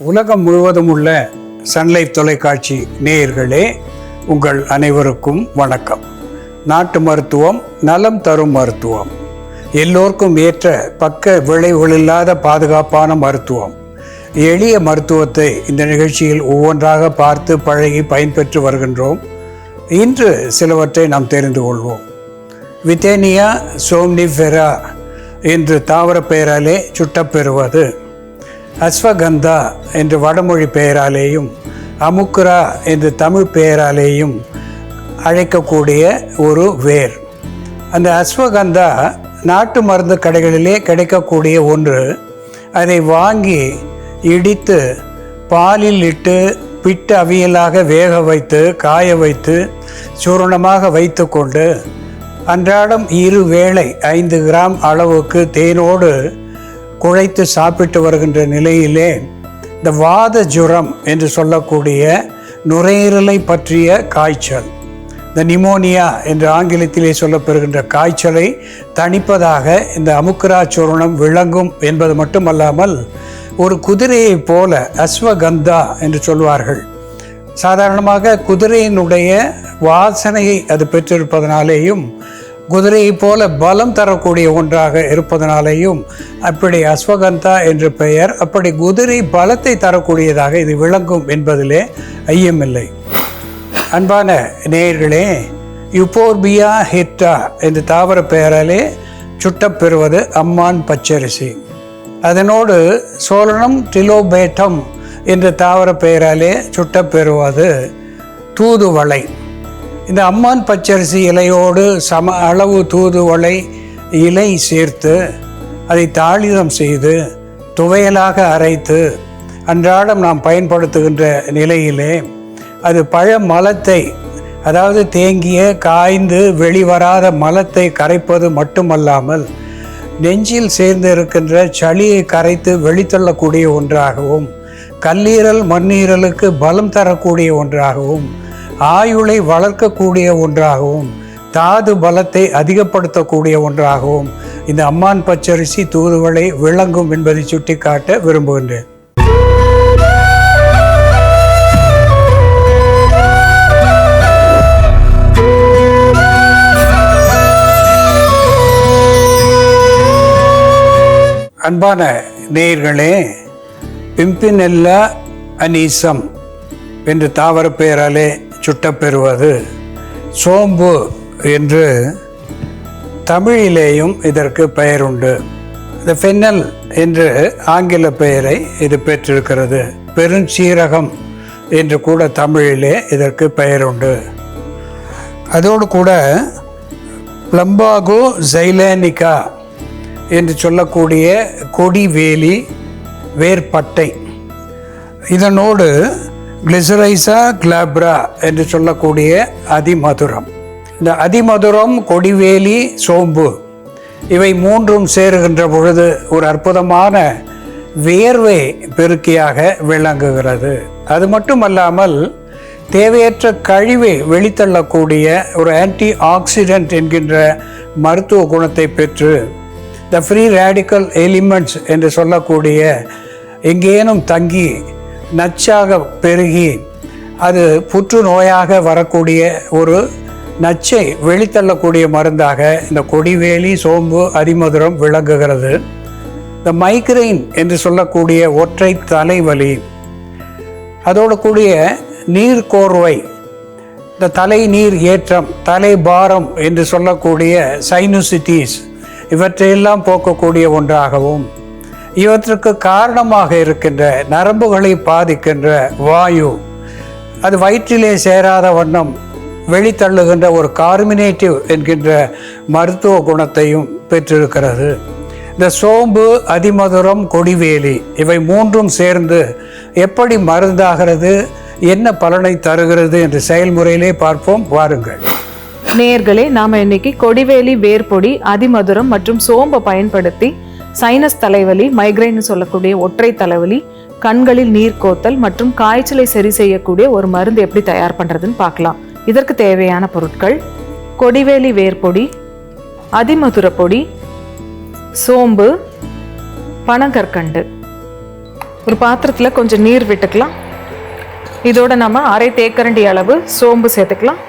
உலகம் முழுவதும் உள்ள சன்லைஃப் தொலைக்காட்சி நேயர்களே உங்கள் அனைவருக்கும் வணக்கம். நாட்டு மருத்துவம் நலம் தரும் மருத்துவம். எல்லோருக்கும் ஏற்ற பக்க விளைவுகளில்லாத பாதுகாப்பான மருத்துவம். எளிய மருத்துவத்தை இந்த நிகழ்ச்சியில் ஒவ்வொன்றாக பார்த்து பழகி பயன்பெற்று வருகின்றோம். இன்று சிலவற்றை நாம் தெரிந்து கொள்வோம். வித்தேனியா சோம்னிஃபெரா என்று தாவர பெயராலே சுட்டப்பெறுவது. அஸ்வகந்தா என்று வடமொழி பெயராலேயும் அமுக்குரா என்று தமிழ் பெயராலேயும் அழைக்கக்கூடிய ஒரு வேர். அந்த அஸ்வகந்தா நாட்டு மருந்து கடைகளிலே கிடைக்கக்கூடிய ஒன்று அதை வாங்கி இடித்து பாலில் இட்டு பிட்டு அவியலாக வேக வைத்து காய வைத்து சூரணமாக வைத்துக்கொண்டு அன்றாடம் இரு வேளை ஐந்து கிராம் அளவுக்கு தேனோடு குழைத்து சாப்பிட்டு வருகின்ற நிலையிலே இந்த வாத ஜுரம் என்று சொல்லக்கூடிய நுரையீரலை பற்றிய காய்ச்சல் இந்த நிமோனியா என்று ஆங்கிலத்திலே சொல்லப்பெறுகின்ற காய்ச்சலை தணிப்பதாக இந்த அமுக்கரா சூரணம் விளங்கும் என்பது மட்டுமல்லாமல் ஒரு குதிரையைப் போல அஸ்வகந்தா என்று சொல்வார்கள். சாதாரணமாக குதிரையினுடைய வாசனையை அது பெற்றிருப்பதனாலேயும் குதிரையைப் போல பலம் தரக்கூடிய ஒன்றாக இருப்பதனாலேயும் அப்படி அஸ்வகந்தா என்று பெயர் அப்படி குதிரை பலத்தை தரக்கூடியதாக இது விளங்கும் என்பதிலே ஐயமில்லை. அன்பான நேயர்களே யுபோர்பியா ஹிட்டா என்று தாவர பெயராலே சுட்டப்பெறுவது அம்மான் பச்சரிசி. அதனோடு சோழனம் டிலோபேட்டம் என்ற தாவர பெயராலே சுட்டப்பெறுவது தூதுவளை. இந்த அம்மான் பச்சரிசி இலையோடு சம அளவு தூதுவளை இலை சேர்த்து அதை தாளிதம் செய்து துவையலாக அரைத்து அன்றாடம் நாம் பயன்படுத்துகின்ற நிலையிலே அது பழ மலத்தை அதாவது தேங்கிய காய்ந்து வெளிவராத மலத்தை கரைப்பது மட்டுமல்லாமல் நெஞ்சில் சேர்ந்து இருக்கின்ற சளியை கரைத்து வெளித்தள்ளக்கூடிய ஒன்றாகவும் கல்லீரல் மண்ணீரலுக்கு பலம் தரக்கூடிய ஒன்றாகவும் ஆயுளை வளர்க்கக்கூடிய ஒன்றாகவும் தாது பலத்தை அதிகப்படுத்தக்கூடிய ஒன்றாகவும் இந்த அம்மான் பச்சரிசி தூதுவளை விளங்கும் என்பதை சுட்டிக்காட்ட விரும்புகின்றேன். அன்பான நேயர்களே பிம்பினெல்லா அனீசம் என்று தாவர பெயராலே சுட்டப்பெறுவது. சோம்பு என்று தமிழிலேயும் இதற்கு பெயர் உண்டு இந்த ஃபென்னல் என்று ஆங்கில பெயரை இது பெற்றிருக்கிறது. பெருஞ்சீரகம் என்று கூட தமிழிலே இதற்கு பெயர் உண்டு அதோடு கூட பிளம்பாகோ ஜைலேனிகா என்று சொல்லக்கூடிய கொடிவேலி வேர்பட்டை. இதனோடு கிளிசரைசா கிளாப்ரா என்று சொல்லக்கூடிய அதிமதுரம். இந்த அதிமதுரம் கொடிவேலி சோம்பு இவை மூன்றும் சேருகின்ற பொழுது ஒரு அற்புதமான வேர்வை பெருக்கியாக விளங்குகிறது. அது மட்டுமல்லாமல் தேவையற்ற கழிவை வெளித்தள்ளக்கூடிய ஒரு ஆன்டி ஆக்சிடென்ட் என்கின்ற மருத்துவ குணத்தை பெற்று த ஃப்ரீ ரேடிக்கல் எலிமெண்ட்ஸ் என்று சொல்லக்கூடிய எங்கேனும் தங்கி நச்சாக பெருகி அது புற்றுநோயாக வரக்கூடிய ஒரு நச்சை வெளித்தள்ளக்கூடிய மருந்தாக இந்த கொடிவேலி சோம்பு அதிமதுரம் விளங்குகிறது. இந்த மைக்ரைன் என்று சொல்லக்கூடிய ஒற்றை தலைவலி அதோடு கூடிய நீர்க்கோர்வை இந்த தலை நீர் ஏற்றம் தலை பாரம் என்று சொல்லக்கூடிய சைனுசிட்டிஸ் இவற்றையெல்லாம் போக்கக்கூடிய ஒன்றாகவும் இவற்றுக்கு காரணமாக இருக்கின்ற நரம்புகளை பாதிக்கின்ற வாயு அது வயிற்றிலே சேராத வண்ணம் வெளித்தள்ளுகின்ற ஒரு கார்மினேட்டிவ் என்கின்ற மருத்துவ குணத்தையும் பெற்றிருக்கிறது. இந்த சோம்பு அதிமதுரம் கொடிவேலி இவை மூன்றும் சேர்ந்து எப்படி மருந்தாகிறது என்ன பலனை தருகிறது என்ற செயல்முறையிலே பார்ப்போம். வாருங்கள். நேர்களே நாம் இன்னைக்கு கொடிவேலி வேர்பொடி அதிமதுரம் மற்றும் சோம்பை பயன்படுத்தி சைனஸ் தலைவலி மைக்ரைன் சொல்லக்கூடிய ஒற்றை தலைவலி கண்களில் நீர் கோத்தல் மற்றும் காய்ச்சலை சரி செய்யக்கூடிய ஒரு மருந்து எப்படி தயார் பண்ணுறதுன்னு பார்க்கலாம். இதற்கு தேவையான பொருட்கள் கொடிவேலி வேர்பொடி அதிமதுர பொடி சோம்பு பனங்கற்கண்டு. ஒரு பாத்திரத்தில் கொஞ்சம் நீர் விட்டுக்கலாம். இதோட நம்ம அரை தேக்கரண்டி அளவு சோம்பு சேர்த்துக்கலாம்.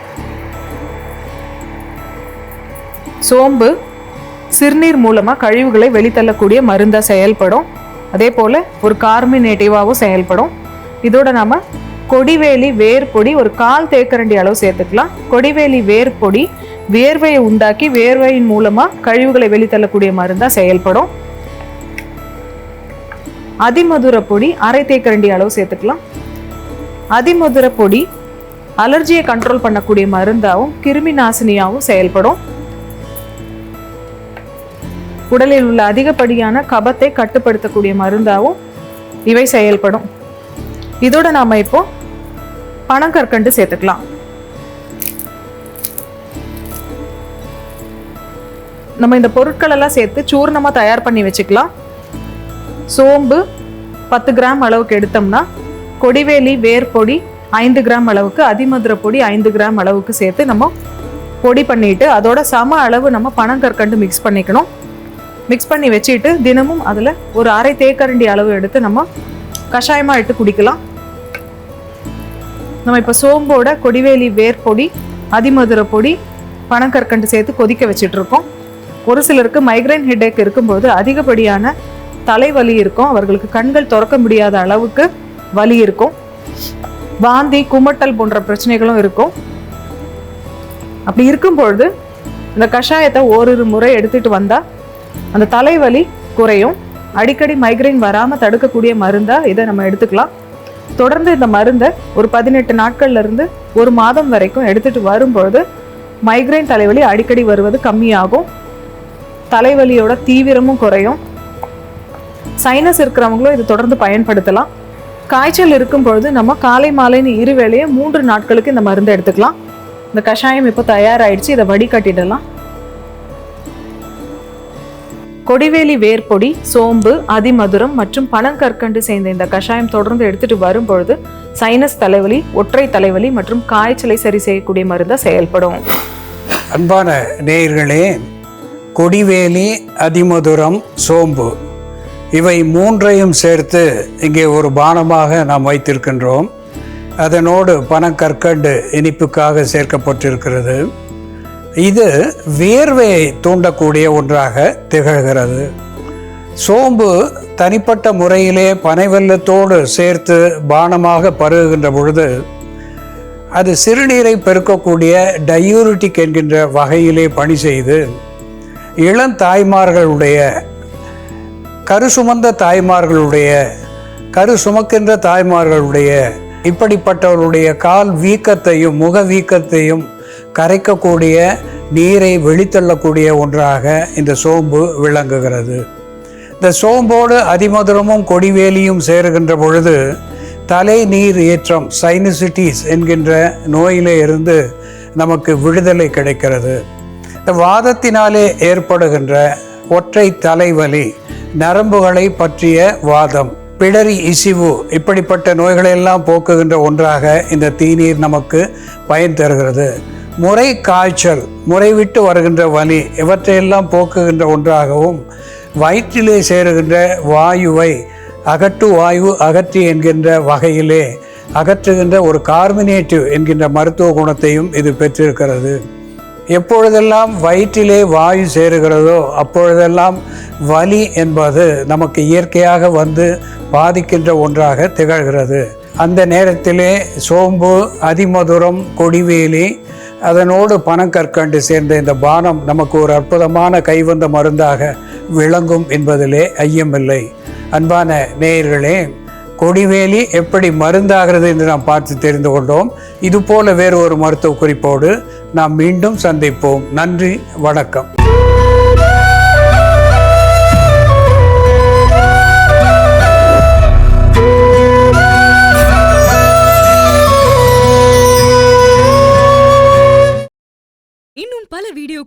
சோம்பு சிறுநீர் மூலமாக கழிவுகளை வெளித்தள்ளக்கூடிய மருந்தாக செயல்படும். அதே போல் ஒரு கார்மினேட்டிவாகவும் செயல்படும். இதோட நாம் கொடிவேலி வேர்பொடி ஒரு கால் தேக்கரண்டி அளவு சேர்த்துக்கலாம். கொடிவேலி வேர் பொடி வேர்வையை உண்டாக்கி வேர்வையின் மூலமாக கழிவுகளை வெளித்தள்ளக்கூடிய மருந்தாக செயல்படும். அதிமதுர பொடி அரை தேக்கரண்டி அளவு சேர்த்துக்கலாம். அதிமதுர பொடி அலர்ஜியை கண்ட்ரோல் பண்ணக்கூடிய மருந்தாகவும் கிருமி நாசினியாகவும் செயல்படும். உடலில் உள்ள அதிகப்படியான கபத்தை கட்டுப்படுத்தக்கூடிய மருந்தாகவும் இவை செயல்படும். இதோட நாம இப்போ பனங்கற்கண்டு சேர்த்துக்கலாம். நம்ம இந்த பொருட்கள் எல்லாம் சேர்த்து சூர்ணமா தயார் பண்ணி வச்சுக்கலாம். சோம்பு பத்து கிராம் அளவுக்கு எடுத்தோம்னா கொடிவேலி வேர் பொடி ஐந்து கிராம் அளவுக்கு அதிமதுர பொடி ஐந்து கிராம் அளவுக்கு சேர்த்து நம்ம பொடி பண்ணிட்டு அதோட சம அளவு நம்ம பனங்கற்கண்டு மிக்ஸ் பண்ணிக்கணும். மிக்ஸ் பண்ணி வச்சுட்டு தினமும் அதில் ஒரு அரை தேக்கரண்டி அளவு எடுத்து நம்ம கஷாயமாக இட்டு குடிக்கலாம். நம்ம இப்போ சோம்போட கொடிவேலி வேர் பொடி அதிமதுர பொடி பனங்கற்கண்டு சேர்த்து கொதிக்க வச்சிட்ருக்கோம் ஒரு சிலருக்கு மைக்ரைன் ஹெட்டேக் இருக்கும்போது அதிகப்படியான தலைவலி இருக்கும். அவர்களுக்கு கண்கள் திறக்க முடியாத அளவுக்கு வலி இருக்கும். வாந்தி குமட்டல் போன்ற பிரச்சனைகளும் இருக்கும். அப்படி இருக்கும் பொழுது இந்த கஷாயத்தை ஓரிரு முறை எடுத்துட்டு வந்தால் அந்த தலைவலி குறையும். அடிக்கடி மைக்ரைன் வராமல் தடுக்கக்கூடிய மருந்தாக இதை நம்ம எடுத்துக்கலாம். தொடர்ந்து இந்த மருந்தை ஒரு பதினெட்டு நாட்கள்லேருந்து ஒரு மாதம் வரைக்கும் எடுத்துகிட்டு வரும்பொழுது மைக்ரைன் தலைவலி அடிக்கடி வருவது கம்மியாகும். தலைவலியோட தீவிரமும் குறையும். சைனஸ் இருக்கிறவங்களும் இது தொடர்ந்து பயன்படுத்தலாம். காய்ச்சல் இருக்கும் பொழுது நம்ம காலை மாலைன்னு இருவேளையே மூன்று நாட்களுக்கு இந்த மருந்தை எடுத்துக்கலாம். இந்த கஷாயம் இப்போ தயாராகிடுச்சு இதை வடிகட்டிடலாம். கொடிவேலி வேர்பொடி சோம்பு அதிமதுரம் மற்றும் பனங்கற்கண்டு சேர்ந்த இந்த கஷாயம் தொடர்ந்து எடுத்துட்டு வரும் பொழுது சைனஸ் தலைவலி ஒற்றை தலைவலி மற்றும் காய்ச்சலை சரி செய்யக்கூடிய மருந்தா செயல்படும். அன்பான நேயர்களே கொடிவேலி அதிமதுரம் சோம்பு இவை மூன்றையும் சேர்த்து இங்கே ஒரு பானமாக நாம் வைத்திருக்கின்றோம். அதனோடு பனக்கற்கண்டு இனிப்புக்காக சேர்க்கப்பட்டிருக்கிறது. இது வேர்வையை தூண்டக்கூடிய ஒன்றாக திகழ்கிறது. சோம்பு தனிப்பட்ட முறையிலே பனைவெல்லத்தோடு சேர்த்து பானமாக பருகுகின்ற பொழுது அது சிறுநீரை பெருக்கக்கூடிய டயூரிட்டிக் என்கின்ற வகையிலே பணி செய்து இளம் தாய்மார்களுடைய கரு சுமந்த தாய்மார்களுடைய கரு சுமக்கின்ற தாய்மார்களுடைய இப்படிப்பட்டவருடைய கால் வீக்கத்தையும் முக வீக்கத்தையும் கரைக்கக்கூடிய நீரை வெளித்தள்ளக்கூடிய ஒன்றாக இந்த சோம்பு விளங்குகிறது. இந்த சோம்போடு அதிமதுரமும் கொடிவேலியும் சேருகின்ற பொழுது தலை நீர் ஏற்றம் சைனசிட்டிஸ் என்கின்ற நோயிலே இருந்து நமக்கு விடுதலை கிடைக்கிறது. இந்த வாதத்தினாலே ஏற்படுகின்ற ஒற்றை தலைவலி நரம்புகளை பற்றிய வாதம் பிடரி இசிவு இப்படிப்பட்ட நோய்களையெல்லாம் போக்குகின்ற ஒன்றாக இந்த தீநீர் நமக்கு பயன் தருகிறது. முறை காய்ச்சல் முறைவிட்டு வருகின்ற வலி இவற்றையெல்லாம் போக்குகின்ற ஒன்றாகவும் வயிற்றிலே சேருகின்ற வாயுவை அகட்டு வாயு அகற்றி என்கின்ற வகையிலே அகற்றுகின்ற ஒரு கார்மினேட்டிவ் என்கின்ற மருத்துவ குணத்தையும் இது பெற்றிருக்கிறது. எப்பொழுதெல்லாம் வயிற்றிலே வாயு சேருகிறதோ அப்பொழுதெல்லாம் வலி என்பது நமக்கு இயற்கையாக வந்து பாதிக்கின்ற ஒன்றாக திகழ்கிறது. அந்த நேரத்திலே சோம்பு அதிமதுரம் கொடிவேலி அதனோடு பனங்கற்கண்டு சேர்ந்த இந்த பானம் நமக்கு ஒரு அற்புதமான கைவந்த மருந்தாக விளங்கும் என்பதிலே ஐயமில்லை. அன்பான நேயர்களே கொடிவேலி எப்படி மருந்தாகிறது என்று நாம் பார்த்து தெரிந்து கொண்டோம். இதுபோல வேறு ஒரு மருத்துவ குறிப்போடு நாம் மீண்டும் சந்திப்போம். நன்றி வணக்கம்.